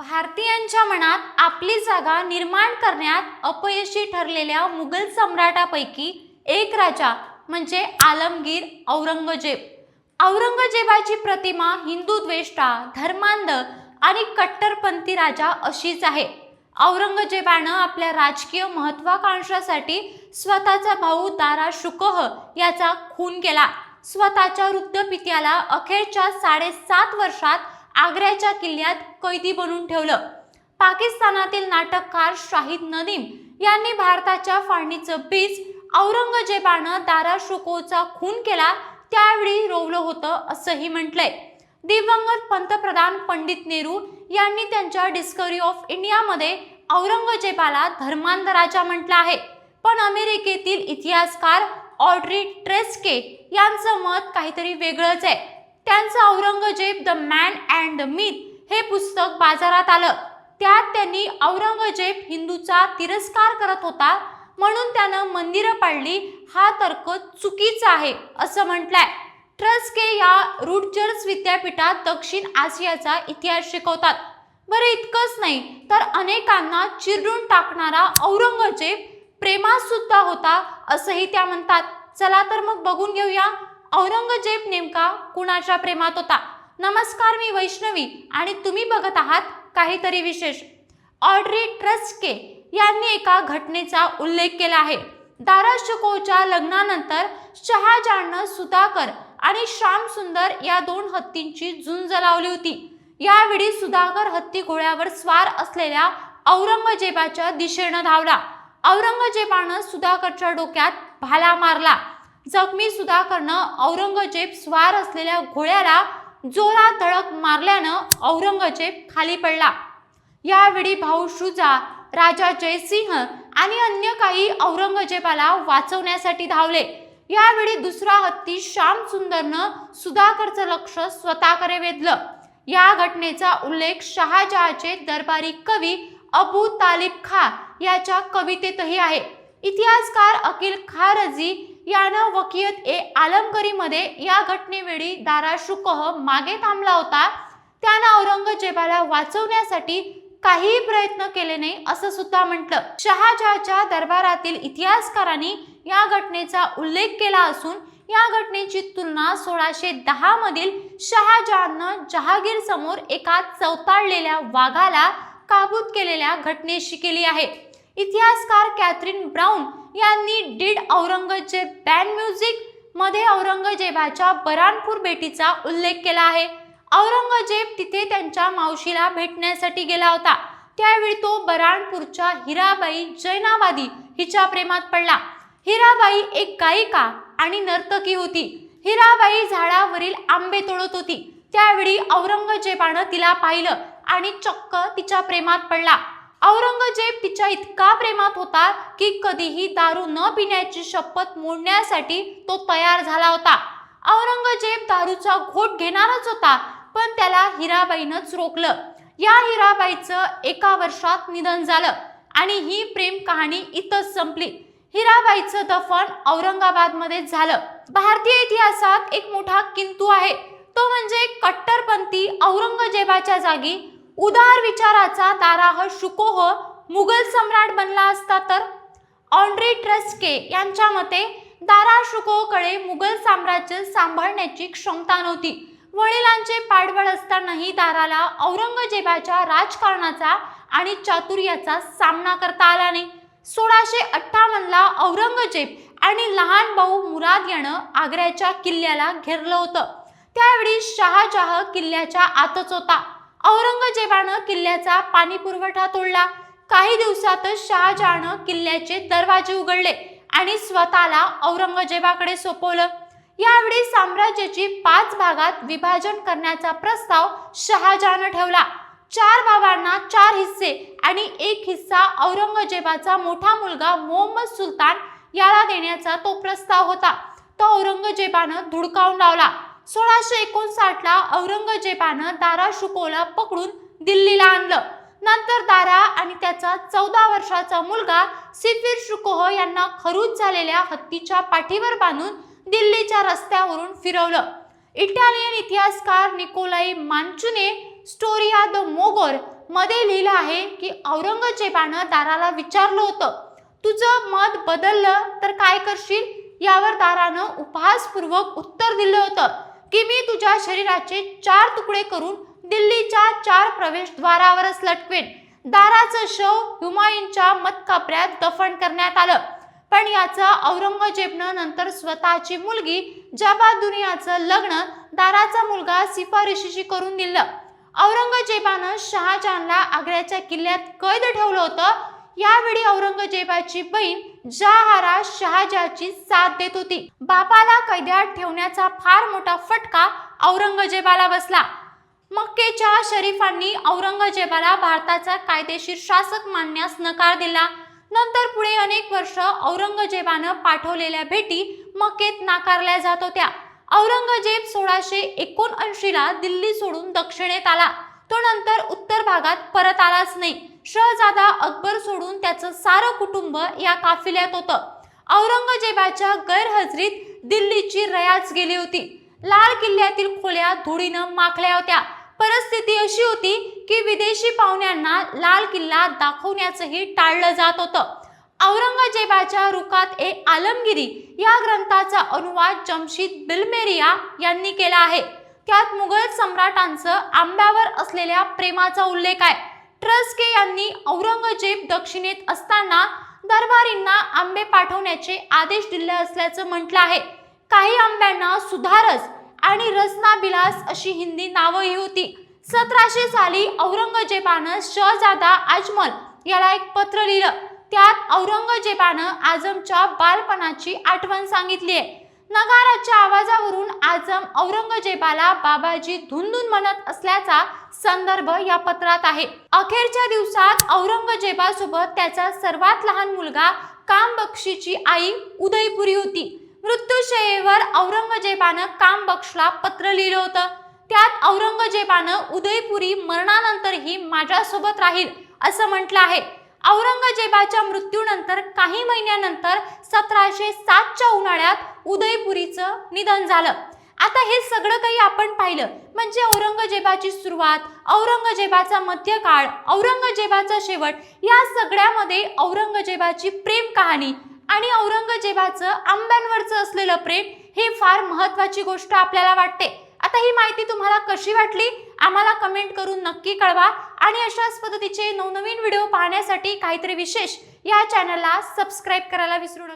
भारतीयांच्या मनात आपली जागा निर्माण करण्यात अपयशी ठरलेल्या मुघल सम्राटापैकी एक राजा म्हणजे आलमगीर औरंगजेब. औरंगजेबाची प्रतिमा हिंदू द्वेष्टा धर्मांध आणि कट्टरपंथी राजा अशीच आहे. औरंगजेबानं आपल्या राजकीय महत्वाकांक्षासाठी स्वतःचा भाऊ दारा शुकोह याचा खून केला. स्वतःच्या वृद्ध पित्याला अखेरच्या साडेसात वर्षात आग्र्याच्या किल्ल्यात कैदी बनवून ठेवलं. पाकिस्तानातील नाटककार शाहिद नदीम यांनी भारताच्या फाळणीचं बीज औरंगजेबानं दारा शुकोचा खून केला त्यावेळी रोवलं होतं असंही म्हटलंय. दिवंगत पंतप्रधान पंडित नेहरू यांनी त्यांच्या डिस्कवरी ऑफ इंडियामध्ये औरंगजेबाला धर्मांध राजा म्हटलं आहे. पण अमेरिकेतील इतिहासकार ऑड्री ट्रेस्के यांचं मत काहीतरी वेगळंच आहे. त्यांचं Aurangzeb the man and the myth हे पुस्तक बाजारात आलं. त्यात त्यांनी औरंगजेब हिंदूचा तिरस्कार करत होता म्हणून त्यानं मंदिरं पाडली. हा तर्क चुकीचा आहे असं म्हटलंय. ट्रस्के या रुटजर्स विद्यापीठात दक्षिण आशियाचा इतिहास शिकवतात. बरं इतकंच नाही तर अनेकांना चिरडून टाकणारा औरंगजेब प्रेमात सुद्धा होता असंही त्या म्हणतात. चला तर मग बघून घेऊया. औरंगजेब नेमका कुणाच्या प्रेमात होता? नमस्कार मी वैष्णवी आणि तुम्ही बघत आहात काहीतरी विशेष. ऑड्री ट्रस्के यांनी एका घटनेचा उल्लेख केला आहे. दारा शुकोच्या लग्नानंतर शहाजाननं सुधाकर आणि श्याम सुंदर या दोन हत्तींची झुंज लावली होती. यावेळी सुधाकर हत्ती घोड्यावर स्वार असलेल्या औरंगजेबाच्या दिशेनं धावला. औरंगजेबानं सुधाकरच्या डोक्यात भाला मारला. जखमी सुधाकरनं औरंगजेब स्वार असलेल्या घोड्याला जोरात धडक मारल्यानं औरंगजेब खाली पडला. यावेळी भाऊ शुजा राजा जयसिंह आणि अन्य काही औरंगजेबाला वाचवण्यासाठी धावले. यावेळी दुसरा हत्ती श्याम सुंदरनं सुधाकरचं लक्ष स्वतःकडे वेधलं. या घटनेचा उल्लेख शहाजहाचे दरबारी कवी अबू तालिब खा याच्या कवितेतही आहे. इतिहासकार अकिल खारजी यानं वकियत ए आलमगरीमध्ये या घटनेवेळी दारा शुकोह मागे थांबला होता. त्यानं औरंगजेबाला वाचवण्यासाठी काहीही प्रयत्न केले नाही असं सुद्धा म्हटलं. शहाजहाच्या दरबारातील इतिहासकारांनी या घटनेचा उल्लेख केला असून या घटनेची तुलना सोळाशे दहा मधील शहाजहाननं जहागीर समोर एका चवताळलेल्या वाघाला काबूत केलेल्या घटनेशी केली आहे. इतिहासकार कॅथरीन ब्राऊन यांनी डीड औरंगजेब बँड म्युझिकमध्ये औरंगजेबाच्या बरानपूर भेटीचा उल्लेख केला आहे. औरंगजेब तिथे त्यांच्या मावशीला भेटण्यासाठी गेला होता. त्यावेळी तो बराणपूरच्या हिराबाई जैनाबादी हिच्या प्रेमात पडला. हिराबाई एक गायिका आणि नर्तकी होती. हिराबाई झाडावरील आंबे तोडत होती. त्यावेळी औरंगजेबानं तिला पाहिलं आणि चक्क तिच्या प्रेमात पडला. औरंगजेब तिच्या इतका प्रेमात होता की कधीही दारू न पिण्याची शपथ मोडण्यासाठी तो तयार झाला होता. औरंगजेब दारूचा घोट घेणारच होता पण त्याला हिराबाईनंच रोखलं. या हिराबाईचं एका वर्षात निधन झालं आणि ही प्रेम कहाणी इथंच संपली. हिराबाईचं दफन औरंगाबादमध्ये झालं. भारतीय इतिहासात एक मोठा किंतू आहे. तो म्हणजे कट्टरपंथी औरंगजेबाच्या जागी उदार विचाराचा दाराह शुकोह मुघल सम्राट बनला असता तर? ऑन्ड्री ट्रस्के यांच्या मते दारा शुकोकडे मुघल साम्राज्य सांभाळण्याची क्षमता नव्हती. वडिलांचे पाठबळ असतानाही दाराला औरंगजेबाच्या राजकारणाचा आणि चातुर्याचा सामना करता आला नाही. सोळाशे अठ्ठावन्नला औरंगजेब आणि लहान भाऊ मुराद यानं आग्र्याच्या किल्ल्याला घेरलं होतं. त्यावेळी शहाजहा किल्ल्याच्या आतच होता. औरंगजेबानं किल्ल्याचा पाणी पुरवठा तोडला. काही दिवसातच शहाजहानं किल्ल्याचे दरवाजे उघडले आणि स्वतःला औरंगजेबाकडे सोपवलं. यावेळी साम्राज्याची पाच भागात विभाजन करण्याचा प्रस्ताव शहाजहानं ठेवला. चार भावांना चार हिस्से आणि एक हिस्सा औरंगजेबाचा मोठा मुलगा मोहम्मद सुलतान याला देण्याचा तो प्रस्ताव होता. तो औरंगजेबानं धुडकावून लावला. सोळाशे एकोणसाठला औरंगजेबानं दारा शुकोला पकडून दिल्लीला आणलं. नंतर दारा आणि त्याचा चौदा वर्षाचा मुलगा सिफिर शुकोह यांना खरूच झालेल्या हत्तीच्या पाठीवर बांधून दिल्लीच्या रस्त्यावरून फिरवलं. इटालियन इतिहासकार निकोलाई मांचुने स्टोरिया द मोगोरमध्ये लिहिलं आहे की औरंगजेबानं दाराला विचारलं होतं तुझं मत बदललं तर काय करशील? यावर दारानं उपहासपूर्वक उत्तर दिलं होतं. की मी तुझ्या शरीराचे चार तुकडे करून दिल्लीच्या चार प्रवेशद्वारावरच लटकवेन दाराचं शव हुमायूनच्या मतकापऱ्यात दफन करण्यात आलं. पण याचं औरंगजेबनं नंतर स्वतःची मुलगी जबा दुनियाचं लग्न दाराचा मुलगा शिफारशीशी करून दिलं. औरंगजेबानं शहाजहानला आग्र्याच्या किल्ल्यात कैद ठेवलं होतं. यावेळी औरंगजेबाची बहीण जहारा शहाजहाची साथ देत होती. बापाला कैद्यात ठेवण्याचा फार मोठा फटका औरंगजेबाला बसला. मक्केच्या शरीफांनी औरंगजेबाला भारताचा कायदेशीर शासक मानण्यास नकार दिला. नंतर पुढे अनेक वर्ष औरंगजेबानं पाठवलेल्या भेटी मक्केत नाकारल्या जात होत्या. औरंगजेब सोळाशे एकोणऐंशीला दिल्ली सोडून दक्षिणेत आला. तो नंतर उत्तर भागात परत आलाच नाही. शहजादा अकबर सोडून त्याचं सारं कुटुंब या काफिल्यात होतं. औरंगजेबाच्या गैरहजरीत दिल्लीची रयाच गेली होती. लाल किल्ल्यातील खोल्या धुळीनं माखल्या होत्या. परिस्थिती अशी होती की विदेशी पाहुण्यांना लाल किल्ला दाखवण्याचंही टाळलं जात होतं. औरंगजेबाच्या रुखात ए आलमगिरी या ग्रंथाचा अनुवाद जमशीद बिलमेरिया यांनी केला आहे. त्यात मुघल सम्राटांचं आंब्यावर असलेल्या प्रेमाचा उल्लेख आहे. ट्रस्के यांनी औरंगजेब दक्षिणेत असताना दरबारींना आंबे पाठवण्याचे आदेश दिले असल्याचं म्हटलं आहे. काही आंब्यांना सुधारस आणि रसनाबिलास अशी हिंदी नावंही होती. सतराशे साली औरंगजेबानं शहजादा अजमल याला एक पत्र लिहिलं. त्यात औरंगजेबानं आजमच्या बालपणाची आठवण सांगितली आहे. नगाराच्या आवाजावरून आजम औरंगजेबाला बाबाजी धुंदून म्हणत असल्याचा संदर्भ या पत्रात आहे. अखेरच्या दिवसात औरंगजेबासोबत त्याचा सर्वात लहान मुलगा कामबक्षीची आई उदयपुरी होती. मृत्यूशयेवर औरंगजेबानं कामबक्षला पत्र लिहिलं होतं. त्यात औरंगजेबानं उदयपुरी मरणानंतरही माझ्यासोबत राहील असं म्हटलं आहे. औरंगजेबाच्या मृत्यूनंतर काही महिन्यानंतर सतराशे सातच्या उन्हाळ्यात उदयपुरीचं निधन झालं. आता हे सगळं काही आपण पाहिलं. म्हणजे औरंगजेबाची सुरुवात औरंगजेबाचा मध्यकाळ औरंगजेबाचा शेवट या सगळ्यामध्ये औरंगजेबाची प्रेम कहाणी आणि औरंगजेबाचं आंब्यांवरचं असलेलं प्रेम हे फार महत्वाची गोष्ट आपल्याला वाटते. आता ही माहिती तुम्हाला कशी वाटली? आम्हाला कमेंट करून नक्की कळवा. आणि अशाच पद्धतीचे नवनवीन व्हिडिओ पाहण्यासाठी काहीतरी विशेष या चॅनलला सबस्क्राईब करायला विसरू नका.